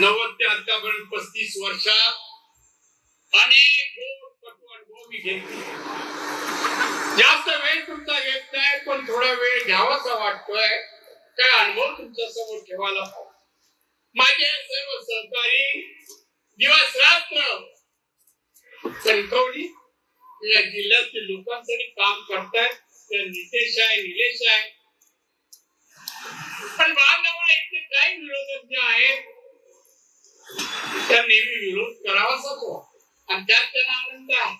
नव्वद ते आतापर्यंत पस्तीस वर्षात अनेक गोड कटू अनुभव मी घेतले. जास्त वेळ तुमचा घेत नाही पण थोडा वेळ घ्यावासा वाटतोय. काय अनुभव तुमच्यासमोर ठेवायला हवा. माझे सर्व सहकारी दिवस रात्र कणकवली या जिल्ह्यातील लोकांसाठी काम करतायत. त्या नितेश आहे निलेश आहे. पण बांधवाला इथे काही विरोधज्ञ आहेत त्या नेहमी विरोध करावाच होतो आणि त्यात त्यांना आनंद आहे.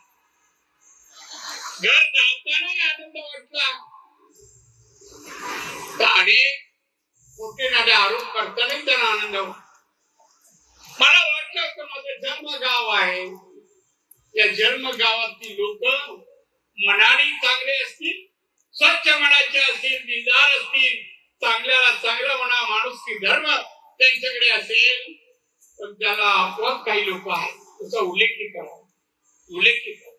घर जातानाही आनंद वाटला. तर अनेक मोठे नाटे आरोप करतानाही त्यांना आनंद मला वाटलं की माझं जन्म गाव आहे. या जन्म गावातली लोक मनाने चांगले असतील स्वच्छ मनाचे असतील दिलदार असतील चांगल्याला चांगला म्हणा माणूस की धर्म त्यांच्याकडे असेल पण त्याला अपवाद काही लोक आहेत. त्याचा उल्लेख करा उल्लेख करा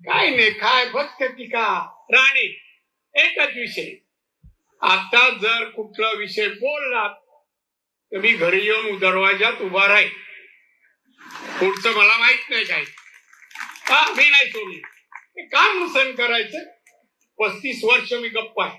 काय नाही काय फक्त टीका राणी एकच विषय. आता जर कुठला विषय बोललात तर मी घरी येऊन दरवाजात उभा राहील पुढचं मला माहीत नाही काय का? मी नाही सोडलं काम सहन करायचं? पस्तीस वर्ष मी गप्पा आहे.